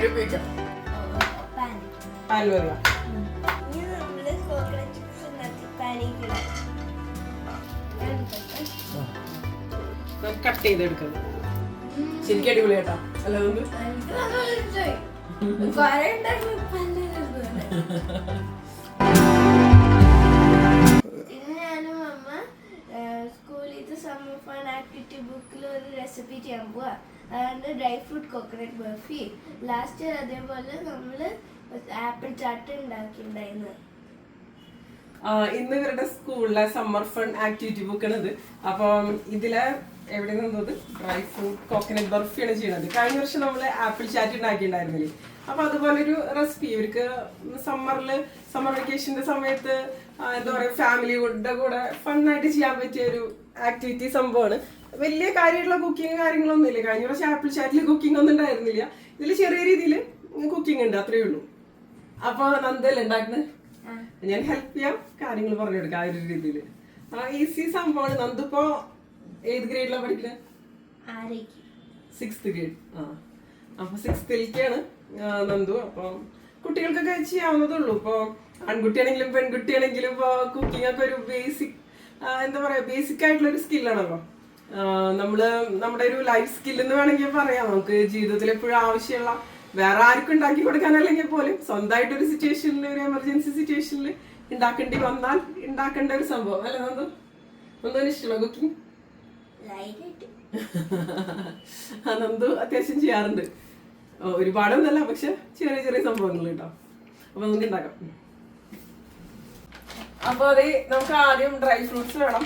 നാളികേരം ഉപയോഗിക്കാം പാൽ മതിയോ ഇനി നമ്മൾ കോക്കനട്ട് ചിപ്സ് ഉണ്ടാക്കി പാനിക്ക് ഇടാം ഞാൻ എടുക്കട്ടെ. നമുക്ക് കട്ട് ചെയ്തെടുക്കാം ശരിക്കും അടിപൊളി കേട്ടോ അല്ല സ്കൂളിൽ സമ്മർ ഫൺ ആക്ടിവിറ്റി ബുക്കിൽ ഒരു റെസിപ്പി ചെയ്യാൻ പോവാ. അതാണ്ട് dry fruit coconut barfi last year അതേപോലെ നമ്മൾ ആപ്പിൾ ചാട്ട് ഉണ്ടാക്കിയിട്ടുണ്ടായിരുന്നു ആ, ഇന്ന് ഇവരുടെ സ്കൂളിലെ സമ്മർ ഫൺ ആക്ടിവിറ്റി ബുക്കാണ് ഇത് അപ്പം ഇതിലെ എവിടെ നിന്നത് ഡ്രൈ ഫ്രൂട്ട് കോക്കനട്ട് ബർഫിയാണ് ചെയ്യുന്നത് കഴിഞ്ഞ വർഷം നമ്മൾ ആപ്പിൾ ചാറ്റ് ഉണ്ടാക്കിയിട്ടുണ്ടായിരുന്നില്ലേ അപ്പൊ അതുപോലെ ഒരു റെസിപ്പി ഇവർക്ക് സമ്മറിൽ സമ്മർ വെക്കേഷന്റെ സമയത്ത് എന്താ പറയാ ഫാമിലിയുടെ കൂടെ ഫണ്ണായിട്ട് ചെയ്യാൻ പറ്റിയ ഒരു ആക്ടിവിറ്റി സംഭവമാണ്. വലിയ കാര്യമുള്ള കുക്കിംഗ് കാര്യങ്ങളൊന്നും ഇല്ല. കഴിഞ്ഞ പ്രാവശ്യം ആപ്പിൾ ചാറ്റിൽ കുക്കിംഗ് ഒന്നും ഉണ്ടായിരുന്നില്ല. ഇതിൽ ചെറിയ രീതിയിൽ കുക്കിംഗ് ഉണ്ട് അത്രയേ ഉള്ളൂ. അപ്പൊ നന്ദല്ലേ ഉണ്ടാക്കുന്നത് ഞാൻ ഹെൽപ്പ് ചെയ്യാം കാര്യങ്ങൾ പറഞ്ഞു കൊടുക്കാം ആ ഒരു രീതിയിൽ ആ ഈസി സംഭവമാണ്. നന്ദിപ്പോ ഏത് ഗ്രേഡിലാണ് പഠിക്കുന്നത് സിക്സ് സിക്സ്ത് ഗ്രേഡ് ആ. അപ്പൊ സിക്സ്ത്തിലേക്കാണ് നന്ദു. അപ്പോൾ കുട്ടികൾക്കൊക്കെ ചെയ്യാവുന്നതേ ഉള്ളൂ ഇപ്പൊ ആൺകുട്ടിയാണെങ്കിലും പെൺകുട്ടിയാണെങ്കിലും ഇപ്പൊ കുക്കിംഗ് ഒക്കെ ഒരു ബേസിക് എന്താ പറയാ ബേസിക് ആയിട്ടുള്ള ഒരു സ്കില്ലാണല്ലോ നമ്മൾ നമ്മുടെ ഒരു ലൈഫ് സ്കിൽ എന്ന് വേണമെങ്കിൽ പറയാം. നമുക്ക് ജീവിതത്തിൽ എപ്പോഴും ആവശ്യമുള്ള വേറെ ആർക്കും ഉണ്ടാക്കി കൊടുക്കാനല്ലെങ്കിൽ പോലും സ്വന്തമായിട്ട് ഒരു സിറ്റുവേഷനിൽ ഒരു എമർജൻസി സിറ്റുവേഷനിൽ ഉണ്ടാക്കേണ്ടി വന്നാൽ ഉണ്ടാക്കേണ്ട ഒരു സംഭവം. അല്ലേ നന്ദു? നന്ദുവിന് ഇഷ്ടമാണോ കുക്കിംഗ് നന്ദു അത്യാവശ്യം ചെയ്യാറുണ്ട്. ഒരുപാടൊന്നല്ല പക്ഷെ ചെറിയ ചെറിയ സംഭവങ്ങൾ കേട്ടോ. അപ്പൊ നമുക്ക് ഉണ്ടാക്കാം. അപ്പൊ അതെ നമുക്ക് ആദ്യം ഡ്രൈ ഫ്രൂട്ട്സ് വേണം.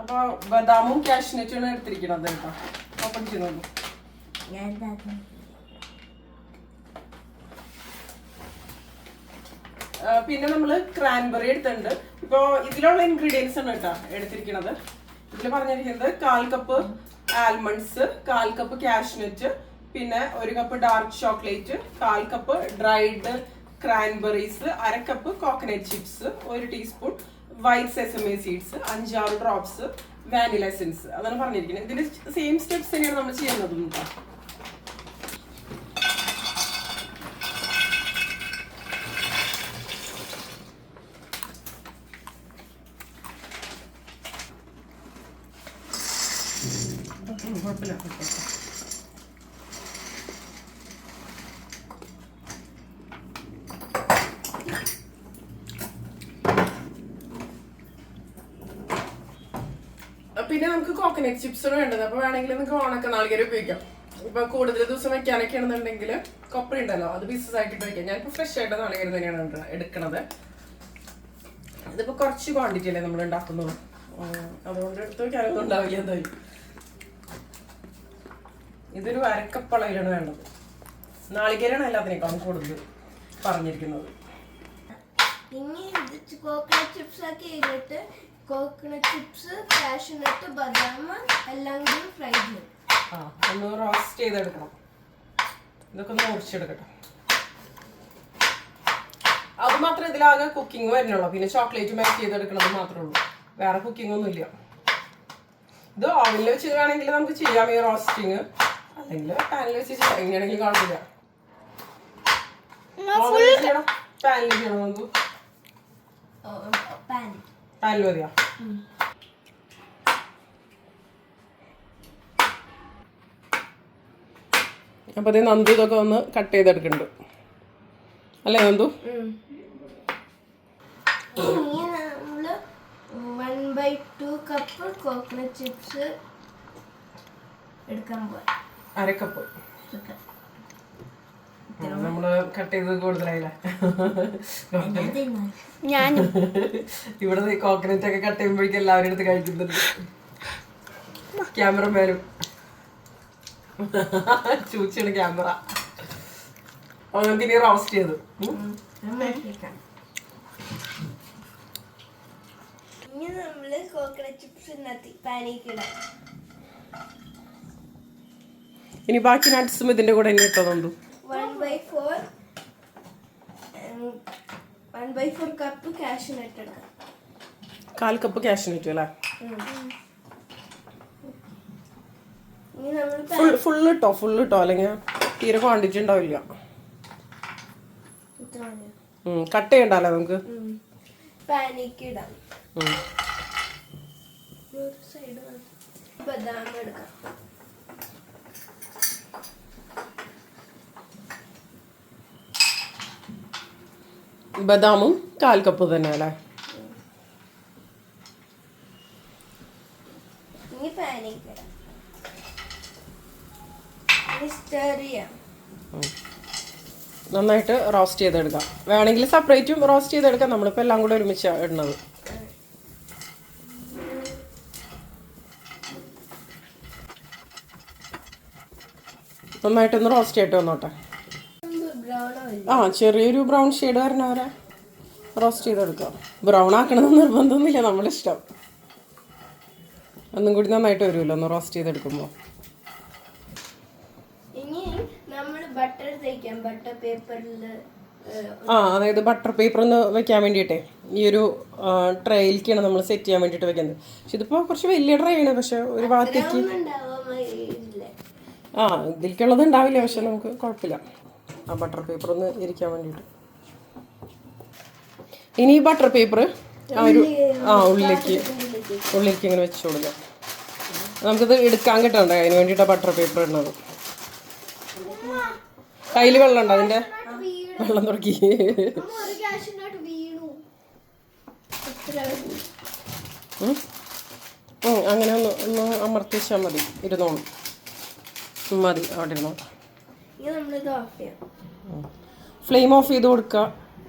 അപ്പൊ ബദാമും കാഷ്നറ്റും എടുത്തിരിക്കണത് കേട്ടോ. ഓപ്പൺ ചെയ്ത് പിന്നെ നമ്മൾ ക്രാൻബെറി എടുത്തിട്ടുണ്ട്. ഇപ്പൊ ഇതിലുള്ള ഇൻഗ്രീഡിയൻസ് ആണ് കേട്ടോ എടുത്തിരിക്കുന്നത് ഇതിൽ പറഞ്ഞിരിക്കുന്നത് കാൽ കപ്പ് ആൽമണ്ട്സ് കാൽ കപ്പ് കാഷ്നറ്റ് പിന്നെ ഒരു കപ്പ് ഡാർക്ക് ചോക്ലേറ്റ് കാൽ കപ്പ് ഡ്രൈഡ് ക്രാൻബെറീസ് അര കപ്പ് കോക്കനട്ട് ചിപ്സ് ഒരു ടീസ്പൂൺ വൈറ്റ് സെസമേ സീഡ്സ് അഞ്ചാറ് ഡ്രോപ്സ് വാനില എസെൻസ് അതാണ് പറഞ്ഞിരിക്കുന്നത്. ഇതിന്റെ സെയിം സ്റ്റെപ്സ് തന്നെയാണ് നമ്മൾ ചെയ്യുന്നത് കേട്ടോ ഉം, കുഴപ്പമില്ല കുഴപ്പമില്ല പിന്നെ നമുക്ക് കോക്കനറ്റ് ചിപ്സും വേണ്ടത്. അപ്പൊ വേണമെങ്കിൽ നിങ്ങൾക്ക് ഉണക്ക നാളികേരം ഉപയോഗിക്കാം. ഇപ്പൊ കൂടുതൽ ദിവസം വെക്കാനൊക്കെ ആണെന്നുണ്ടെങ്കിൽ കൊപ്പര ഉണ്ടല്ലോ അത് പീസസ് ആക്കിയിട്ട് വെക്കാം ഞാനിപ്പോ ഫ്രഷ് ആയിട്ട് നാളികേരം തന്നെയാണ് എടുക്ക- എടുക്കണത്. ഇതിപ്പോ കുറച്ച് ക്വാണ്ടിറ്റി അല്ലേ നമ്മൾ ഉണ്ടാക്കുന്നത് അതുകൊണ്ട് എടുത്ത് വെക്കാനൊന്നും ഉണ്ടാവില്ല എന്തായാലും. ഇതൊരു അരക്കപ്പളയിലാണ് വേണ്ടത്. നാളികേരാണ് എല്ലാത്തിനേക്കാളും കൂടുതൽ പറഞ്ഞിരിക്കുന്നത്. ചിപ്സ് ആക്കി കോക്കനട്ട് ചിപ്സ് കാഷ്യൂനട്ട് ബദാം എല്ലാം കൂടി ഫ്രൈ ചെയ്യും. ആ ഒന്ന് റോസ്റ്റ് ചെയ്തെടുക്കണം. ഇതൊക്കെ ഒന്ന് മുറിച്ചെടുക്കട്ടെ. അത് മാത്രമേ ഇതിലാകെ കുക്കിംഗ് വരുന്നുള്ളൂ. പിന്നെ ചോക്ലേറ്റ് മാച്ച് ചെയ്തെടുക്കണത് മാത്രമേ ഉള്ളൂ. വേറെ കുക്കിംഗ് ഒന്നും ഇല്ല. ഇത് ഓവനിൽ വെച്ച് വേണമെങ്കിൽ നമുക്ക് ചെയ്യാം ഈ റോസ്റ്റിങ് അല്ലെങ്കിൽ പാനിൽ വെച്ച് ചെയ്യാം. എങ്ങനെയാണെങ്കിലും കുഴപ്പമില്ല. ഓവനിൽ ചെയ്യണം. പാനിൽ ചെയ്യണം നമുക്ക്. പാൻ പാനിൽ മതിയോ അപ്പൊ അതേ നന്ദു ഇതൊക്കെ ഒന്ന് കട്ട് ചെയ്തെടുക്കുന്നുണ്ട്. അല്ലേ Nandu? One by two cup coconut chips എടുക്കാൻ പോവാം. അരക്കപ്പ്. നമ്മൾ കട്ട് കൂടുതലായില്ലേ ഇവിടെ കോക്കനറ്റ് ഒക്കെ കട്ട് ചെയ്യുമ്പോഴേക്കും എല്ലാവരും എടുത്ത് കഴിക്കുന്നുണ്ട്. ക്യാമറമാനും ചൂച്ചിയാണ് ക്യാമറ അങ്ങനെ ഇനി റോസ്റ്റ് ചെയ്തു. ഇനി നമ്മൾ ചിപ്സ് ഇനി ബാക്കി നട്ട്സും ഇതിന്റെ കൂടെ തന്നെ ഇട്ടോ Nandu. One by four one by four cup cashew nut എടുക്കാം കാൽ കപ്പ് കാഷ്നറ്റ് അല്ലേ? ഫുൾ ഫുൾ ഇട്ടോ? ഫുൾ ഇട്ടോ? അല്ലെങ്കിൽ തീരെ ക്വാണ്ടിറ്റി ഉണ്ടാവില്ല. കട്ട് ചെയ്യണ്ടല്ലേ നമുക്ക്? പാനിക്ക് ഇടാം. ബദാം എടുക്കാം. ബദാമും കാൽ കപ്പ് തന്നെ അല്ലേ നന്നായിട്ട് റോസ്റ്റ് ചെയ്തെടുക്കാം. വേണമെങ്കിൽ സെപ്പറേറ്റും റോസ്റ്റ് ചെയ്തെടുക്കാം. നമ്മളിപ്പോൾ എല്ലാം കൂടെ ഒരുമിച്ച് ഇടുന്നത്. നന്നായിട്ടൊന്ന് റോസ്റ്റ് ചെയ്തിട്ട് വന്നോട്ടെ. ആ ചെറിയൊരു ബ്രൗൺ ഷെയ്ഡ് വരണവരെ റോസ്റ്റ് ചെയ്തെടുക്കാം. ബ്രൗൺ ആക്കണമെന്ന് നിർബന്ധമൊന്നുമില്ല നമ്മളിഷ്ടം. ഒന്നും കൂടി നന്നായിട്ട് വരുമല്ലോ ഒന്ന് റോസ്റ്റ് ചെയ്തെടുക്കുമ്പോൾ ആ അതായത് ബട്ടർ പേപ്പർ ഒന്ന് വെക്കാൻ വേണ്ടിയിട്ടേ. ഈ ഒരു ട്രേയിലേക്കാണ് നമ്മൾ സെറ്റ് ചെയ്യാൻ വേണ്ടിയിട്ട് വെക്കുന്നത്. പക്ഷെ ഇതിപ്പോൾ കുറച്ച് വലിയ ട്രേ ആണ് പക്ഷെ ഒരു ഭാഗത്തേക്ക് ആ ഇതിലേക്കുള്ളത് ഉണ്ടാവില്ല പക്ഷെ നമുക്ക് കുഴപ്പമില്ല. ആ ബട്ടർ പേപ്പർ ഒന്ന് ഇരിക്കാൻ വേണ്ടിയിട്ട്. ഇനി ഈ ബട്ടർ പേപ്പർ ആ ഒരു ആ ഉള്ളിലേക്ക് ഉള്ളിലേക്ക് ഇങ്ങനെ വെച്ച് കൊടുക്കാം. നമുക്കിത് എടുക്കാൻ കിട്ടണ്ടേ? അതിന് വേണ്ടിയിട്ടാണ് ബട്ടർ പേപ്പർ ഇടുന്നത്. കയ്യിൽ വെള്ളം ഉണ്ടോ അതിന്റെ വെള്ളം തുടക്കി അങ്ങനെ ഒന്ന് ഒന്ന് അമർത്തിച്ചാൽ മതി. ഇരുന്നോളും. മതി. അവിടെ ഇരുന്നോട്ടെ ഇനി നമ്മളിത് ഓഫ് ചെയ്യാം ഫ്ലെയിം ഓഫ് ചെയ്ത് കൊടുക്കുക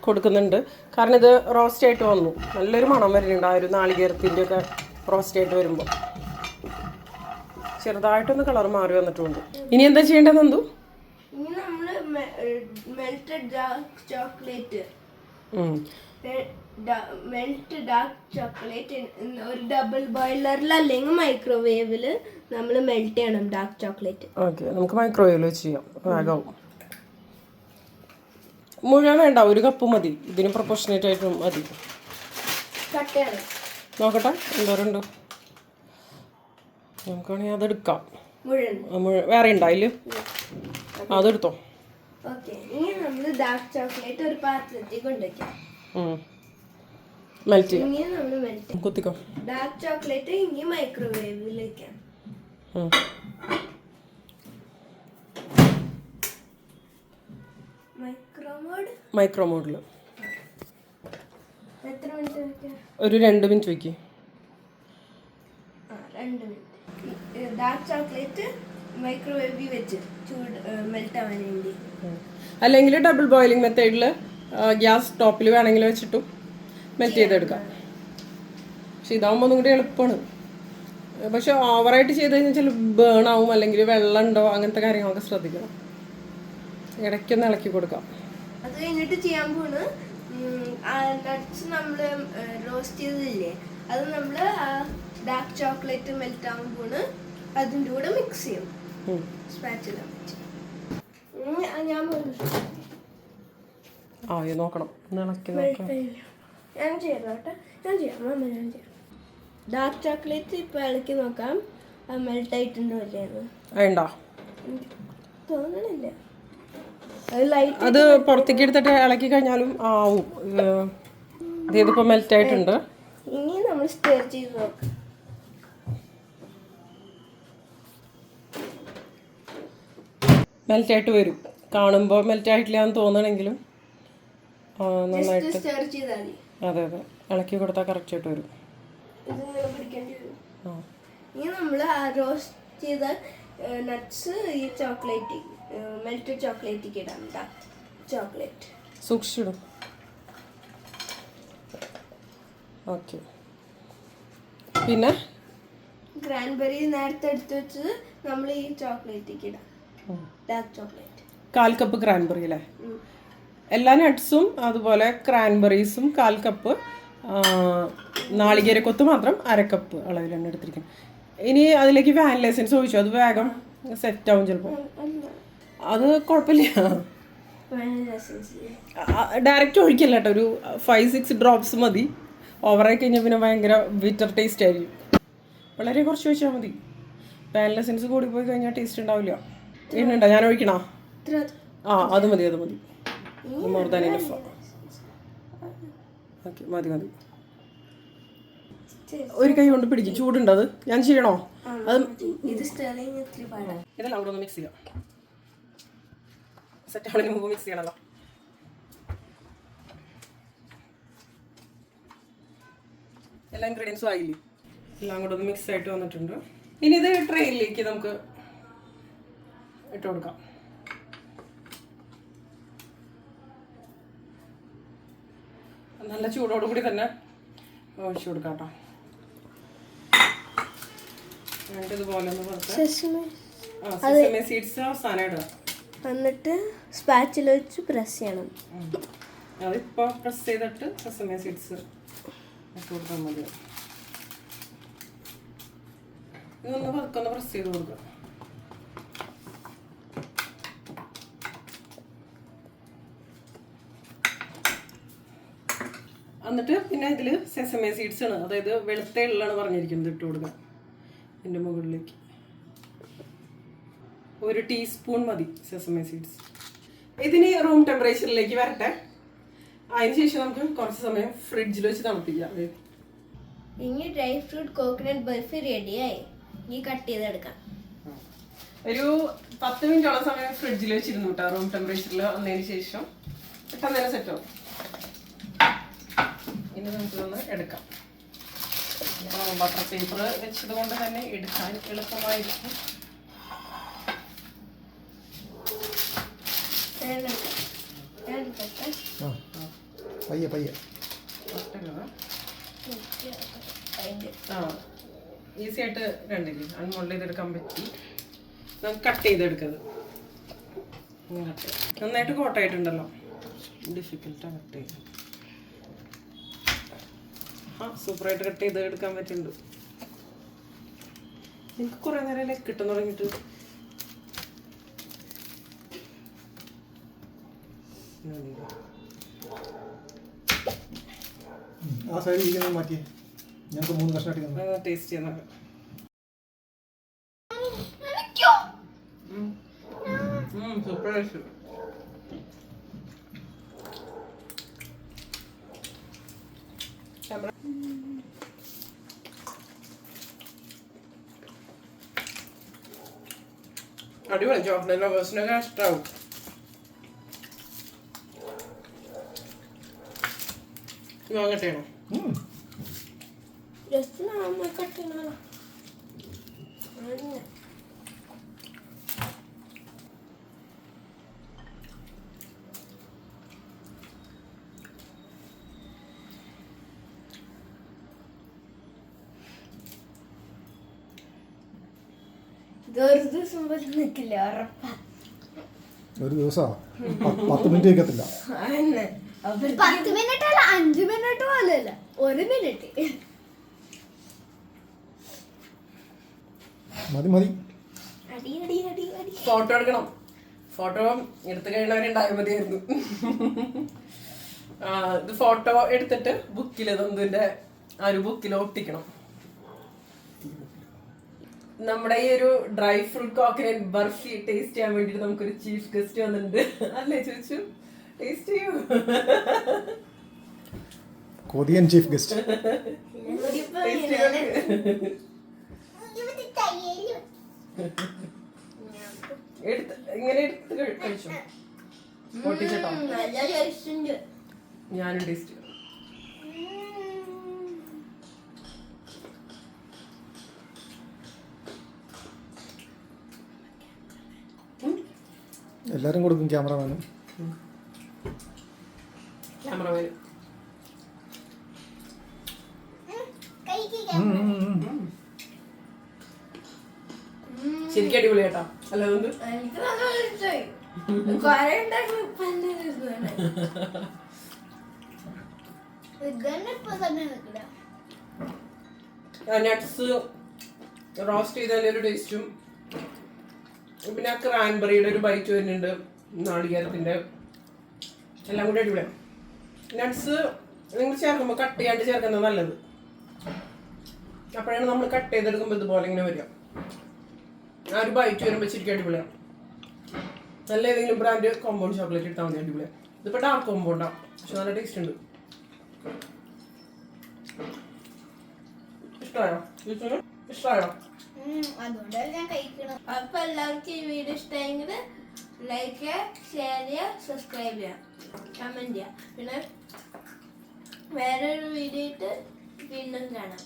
കൊടുക്കുന്നുണ്ട്. കാരണം ഇത് റോസ്റ്റ് ആയിട്ട് വന്നു. നല്ലൊരു മണം വരുന്നുണ്ട് ആ ഒരു നാളികേരത്തിന്റെ ഒക്കെ റോസ്റ്റ് ആയിട്ട് വരുമ്പോൾ ചെറുതായിട്ടൊന്ന് കളർ മാറി വന്നിട്ടുണ്ട്. ഇനി എന്താ ചെയ്യേണ്ടത് നമ്മൾ melted chocolate. Melt dark chocolate ഒരു ഡബിൾ ബോയിലറിൽ അല്ലെങ്കിൽ മൈക്രോവേവിൽ നമ്മൾ മെൽറ്റ് ചെയ്യണം ഡാർക്ക് ചോക്ലേറ്റ് ഓക്കെ നമുക്ക് മൈക്രോവേവിൽ ചെയ്യാം. വേഗമാവും മുഴുവൻ വേണ്ട ഒരു കപ്പ് മതി. ഇതിന് പ്രൊപ്പോർഷനേറ്റ് ആയിട്ട് മതി. നോക്കട്ടെ എന്തോരുണ്ട് നമുക്കാണെങ്കിൽ അതെടുക്കാം. വേറെ ഉണ്ടായില്ല അതെടുത്തോ. ഓക്കെ ഇനി നമ്മൾ ഡാർക്ക് ചോക്ലേറ്റ് ഒരു പാത്രത്തിൽ കൊണ്ടുവയ്ക്കാം. മെൽറ്റ് ചെയ്യാം. കുത്തിക്കോ. ഡാർക്ക് ചോക്ലേറ്റ് ഇനി. മൈക്രോമോഡ് മൈക്രോ മോഡിൽ ഒരു രണ്ട് മിനിറ്റ് വയ്ക്ക് അല്ലെങ്കിൽ ഡബിൾ ബോയിലിംഗ് മെത്തേഡിൽ ഗ്യാസ് ടോപ്പിൽ വേണമെങ്കിൽ വെച്ചിട്ടും. മെൽറ്റ് ചെയ്തെടുക്കാം. പക്ഷെ ഇതാവുമ്പോൾ ഒന്നും കൂടി എളുപ്പമാണ് പക്ഷെ ഓവറായിട്ട് ചെയ്ത് കഴിഞ്ഞാൽ ചില ബേൺ ആവും അല്ലെങ്കിൽ വെള്ളം ഉണ്ടോ അങ്ങനത്തെ കാര്യങ്ങളൊക്കെ ശ്രദ്ധിക്കണം. ഇടയ്ക്കൊന്ന് ഇളക്കി കൊടുക്കാം. അത് കഴിഞ്ഞിട്ട് ചെയ്യാൻ പോണ്. നട്ട്സ് നമ്മൾ റോസ്റ്റ് ചെയ്തില്ലേ അത് നമ്മൾ ഡാർക്ക് ചോക്ലേറ്റ് മെൽറ്റ് ആവാൻ പോണ്. അതിന്റെ കൂടെ മിക്സ് ചെയ്യും. സ്പാച്ചില ഞാൻ നോക്കണം. ഒന്ന് ഇളക്കി Melt നോക്കാം. ആയില്ല. ഞാൻ ചെയ്യാം കേട്ടോ. ഞാൻ ചെയ്യാം. അമ്മ ഞാൻ ചെയ്യാം. ഡാർക്ക് ചോക്ലേറ്റ് ഇപ്പോൾ ഇളക്കി നോക്കാം. ആയിട്ടുണ്ടോ അല്ലേന്ന് വേണ്ടോ. തോന്നണില്ല. അത് പുറത്തേക്ക് എടുത്തിട്ട് ഇളക്കി കഴിഞ്ഞാലും ആവും. ഇത് ഇതിപ്പോൾ മെൽറ്റ് ആയിട്ടുണ്ട്. ഇനി നമ്മൾ സ്റ്റേർ ചെയ്ത് നോക്കാം. മെൽറ്റ് ആയിട്ട് വരും. കാണുമ്പോൾ മെൽറ്റ് ആയിട്ടില്ല എന്ന് തോന്നണമെങ്കിലും നന്നായിട്ട് സ്റ്റേർ ചെയ്താൽ മതി. അതെ അതെ. ഇളക്കി കൊടുത്താൽ കറക്റ്റ് ആയിട്ട് വരും. ഇത് ഇങ്ങനെ പിടിക്കേണ്ടി വരും. ആ. ഇനി നമ്മൾ റോസ്റ്റ് ചെയ്ത നട്ട്സ് ഈ ചോക്ലേറ്റ് മെൽറ്റഡ് ചോക്ലേറ്റിക്ക് ഇടാം ചോക്ലേറ്റ് സൂക്ഷിച്ചിടും. ഓക്കെ പിന്നെ? ക്രാൻബെറി നേരത്തെ എടുത്ത് വെച്ചത് നമ്മൾ ഈ ചോക്ലേറ്റിക്ക് ഇടാം. ഡാർക്ക് ചോക്ലേറ്റ് കാൽ കപ്പ് ക്രാൻബെറി അല്ലേ? എല്ലാ നട്ട്സും അതുപോലെ ക്രാൻബെറീസും കാൽ കപ്പ് നാളികേരക്കൊത്ത് മാത്രം അരക്കപ്പ് കപ്പ് അളവിലാണ് എടുത്തിരിക്കുന്നത് ഇനി അതിലേക്ക് വാനില എസൻസ് ഒഴിച്ചു. അത് വേഗം സെറ്റ് ആവും ചിലപ്പോൾ അത് കുഴപ്പമില്ല ഡയറക്റ്റ് ഒഴിക്കല്ല കേട്ടോ. ഒരു ഫൈവ് സിക്സ് ഡ്രോപ്സ് മതി. ഓവറായി കഴിഞ്ഞാൽ പിന്നെ ഭയങ്കര ബിറ്റർ ടേസ്റ്റ് ആയിരിക്കും. വളരെ കുറച്ച് ഒഴിച്ചാൽ മതി. വാനില എസൻസ് കൂടി പോയി കഴിഞ്ഞാൽ ടേസ്റ്റ് ഉണ്ടാവില്ല. ഇന്നുണ്ടോ ഞാൻ ഒഴിക്കണോ? ആ അത് മതി അത് മതി. മോർ ദാൻ ഇനഫ് ഓക്കെ മതി മതി. ഒരു കൈ കൊണ്ട് പിടിക്കും ചൂടുണ്ട് അത്. ഞാൻ ചെയ്യണോ? അത് ഇതെല്ലാം കൂടെ ഒന്ന് മിക്സ് ചെയ്യാം. സെറ്റ് ആവണതിന് മുമ്പ് മിക്സ് ചെയ്യണല്ലോ. എല്ലാ ഇൻഗ്രീഡിയൻസും ആയില്ലേ? എല്ലാം കൂടെ ഒന്ന് മിക്സ് ആയിട്ട് വന്നിട്ടുണ്ട്. ഇനി ഇത് ട്രെയിനിലേക്ക് നമുക്ക് ഇട്ട് കൊടുക്കാം. നല്ല ചൂടോടുകൂടി തന്നെ ഒഴിച്ചു കൊടുക്കാം കേട്ടോ എന്നിട്ട് ഇതുപോലെ ഒന്ന് വെറുതെ സെസമി ആ സെസമി സീഡ്സ് അവസാനം ഇടുക. എന്നിട്ട് സ്പാച്ചിൽ വെച്ച് പ്രസ് ചെയ്യണം. അതിപ്പോൾ പ്രസ് ചെയ്തിട്ട് സെസമി സീഡ്സ് ഇട്ട് കൊടുത്താൽ മതി. ഇതൊന്ന് വർക്കൊന്ന് പ്രസ് ചെയ്ത് കൊടുക്കുക. എന്നിട്ട് പിന്നെ ഇതിൽ സെസമേ സീഡ്സ് ആണ്. അതായത് വെളുത്ത എള്ളാണ് പറഞ്ഞിരിക്കുന്നത് ഇട്ട് കൊടുക്കുക ഇതിന്റെ മുകളിലേക്ക്. ഒരു ടീസ്പൂൺ മതി സെസമേ സീഡ്സ് ഇതിന് റൂം ടെമ്പറേച്ചറിലേക്ക് വരട്ടെ. അതിനുശേഷം നമുക്ക് കുറച്ച് സമയം ഫ്രിഡ്ജിൽ വെച്ച് തണുപ്പിക്കാം. ഇനി ഡ്രൈ ഫ്രൂട്ട് കോക്കനട്ട് ബർഫി റെഡിയായി ഇനി കട്ട് ചെയ്തെടുക്കാം. ഒരു പത്ത് മിനിറ്റോളം സമയം ഫ്രിഡ്ജിൽ വെച്ചിരുന്നു കേട്ടോ റൂം ടെമ്പറേച്ചറിൽ വന്നതിന് ശേഷം. പെട്ടെന്ന് തന്നെ സെറ്റ് ആവും. ഇനി നമുക്കിതൊന്ന് എടുക്കാം. ബട്ടർ പേപ്പർ വെച്ചത് കൊണ്ട് തന്നെ എടുക്കാൻ എളുപ്പമായിരിക്കും. ആ പയ്യെ പയ്യെ. ഒറ്റ ആ ഈസി ആയിട്ട് കണ്ടില്ലേ അൺമോൾഡ് ചെയ്തെടുക്കാൻ പറ്റി നമുക്ക് കട്ട് ചെയ്തെടുക്കത് നന്നായിട്ട് കോട്ടായിട്ടുണ്ടല്ലോ. ഡിഫിക്കൽട്ടാണ് കട്ട് ചെയ്യാൻ. ആ സൂപ്പറായിട്ട് കട്ട് ചെയ്ത് എടുക്കാൻ പറ്റുന്നുണ്ട്. എനിക്ക് കുറേ നേരം ലെക്ക് തുടങ്ങിട്ട് തുടങ്ങിയിട്ട് ആ സൈഡ് ഇരിക്കുന്നത് മാറ്റി ഞങ്ങൾക്ക് മൂന്ന് കഷ്ണമായിട്ട് ടേസ്റ്റ് ചെയ്യുന്നത് സൂപ്പർ ടേസ്റ്റ് അടിപൊളി ചോക്ലേറ്റ് ലവേഴ്സിനൊക്കെ ഇഷ്ടാവും വാങ്ങട്ടെയാണോ ജസ്റ്റ് നമ്മൾ കട്ട് ദിവസം നിൽക്കില്ല ഉറപ്പാ. ഒരു ദിവസമാണ് പത്ത് മിനിറ്റ് വയ്ക്കത്തില്ല അതന്നെ. പത്ത് മിനിറ്റ് അല്ല അഞ്ചു മിനിറ്റ് പോലല്ല ഒരു മിനിറ്റ്. മതി മതി. അടി അടി അടി അടി. ഫോട്ടോ എടുക്കണം. ഫോട്ടോ എടുത്തു കഴിയണവരുണ്ടായാൽ മതിയായിരുന്നു. ആ, ഇത് ഫോട്ടോ എടുത്തിട്ട് ബുക്കിൽ നന്ദുവിന്റെ ആ ഒരു ബുക്കിൽ ഒട്ടിക്കണം. നമ്മുടെ ഈ ഒരു dry fruit coconut burfi taste ചെയ്യാൻ വേണ്ടിട്ട് നമുക്കൊരു ചീഫ് ഗസ്റ്റ് വന്നിട്ടുണ്ട്. അല്ലേ ചോദിച്ചു? ടേസ്റ്റ് ചെയ്യൂ. കൊതിയൻ ചീഫ് ഗസ്റ്റ് എടുത്ത് ഇങ്ങനെ എടുത്ത് കഴിച്ചോ? ഞാനും ടേസ്റ്റ് ചെയ്യും എല്ലാവരും കൊടുക്കും ക്യാമറമാനും. ക്യാമറമാൻ ശരിക്കും അടിപൊളി കേട്ടോ. അല്ലേ നട്ട്സ് റോസ്റ്റ് ചെയ്തതിന്റെ ഒരു ടേസ്റ്റും പിന്നെ ക്രാൻബെറിയുടെ ഒരു ബൈറ്റ് വരുന്നുണ്ട് നാളികേരത്തിന്റെ. എല്ലാം കൂടി അടിപൊളിയാണ് നട്ട്സ് നിങ്ങൾ ചേർക്കുമ്പോൾ കട്ട് ചെയ്യാണ്ട് ചേർക്കുന്നത് നല്ലത്. അപ്പോഴാണ് നമ്മൾ കട്ട് ചെയ്തെടുക്കുമ്പോൾ ഇതുപോലെ ഇങ്ങനെ വരിക. ആ ഒരു ബൈറ്റ് വരുമ്പോൾ ശരിക്കും അടിപൊളിയാണ് നല്ല ഏതെങ്കിലും ബ്രാൻഡ് കോമ്പൗണ്ട് ചോക്ലേറ്റ് ഇട്ടാൽ മതി അടിപൊളിയാണ് ഇതിപ്പോൾ ഡാർക്ക് കോമ്പൗണ്ടാണ് പക്ഷെ നല്ല ടേസ്റ്റ് ഉണ്ട്. ഇഷ്ടമായോ? ഇഷ്ടമായോ അതുകൊണ്ടാണ് ഞാൻ കഴിക്കണം അപ്പൊ എല്ലാവർക്കും ഈ വീഡിയോ ഇഷ്ടമെങ്കിൽ ലൈക്ക് ചെയ്യുക ഷെയർ ചെയ്യുക സബ്സ്ക്രൈബ് ചെയ്യുക കമന്റ് ചെയ്യുക പിന്നെ വേറൊരു വീഡിയോ ഇട്ട് വീണ്ടും കാണാം.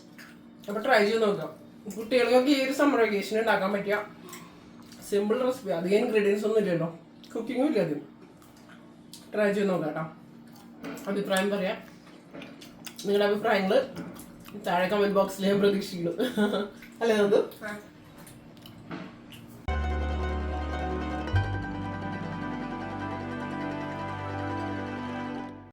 അപ്പൊ ട്രൈ ചെയ്ത് നോക്കാം. കുട്ടികൾക്കൊക്കെ ഈ ഒരു സമ്മർ വെക്കേഷൻ ഉണ്ടാക്കാൻ പറ്റിയ സിമ്പിൾ റെസിപ്പി അധികം ഇൻഗ്രീഡിയൻസ് ഒന്നും ഇല്ലല്ലോ. കുക്കിങ്ങും ഇല്ല അതിന് ട്രൈ ചെയ്ത് നോക്കാം കേട്ടോ. അഭിപ്രായം പറയാം. നിങ്ങളുടെ അഭിപ്രായങ്ങൾ താഴെ കമന്റ് ബോക്സിൽ ഞാൻ പ്രതീക്ഷിക്കുന്നു. അല്ലേ അത് ആ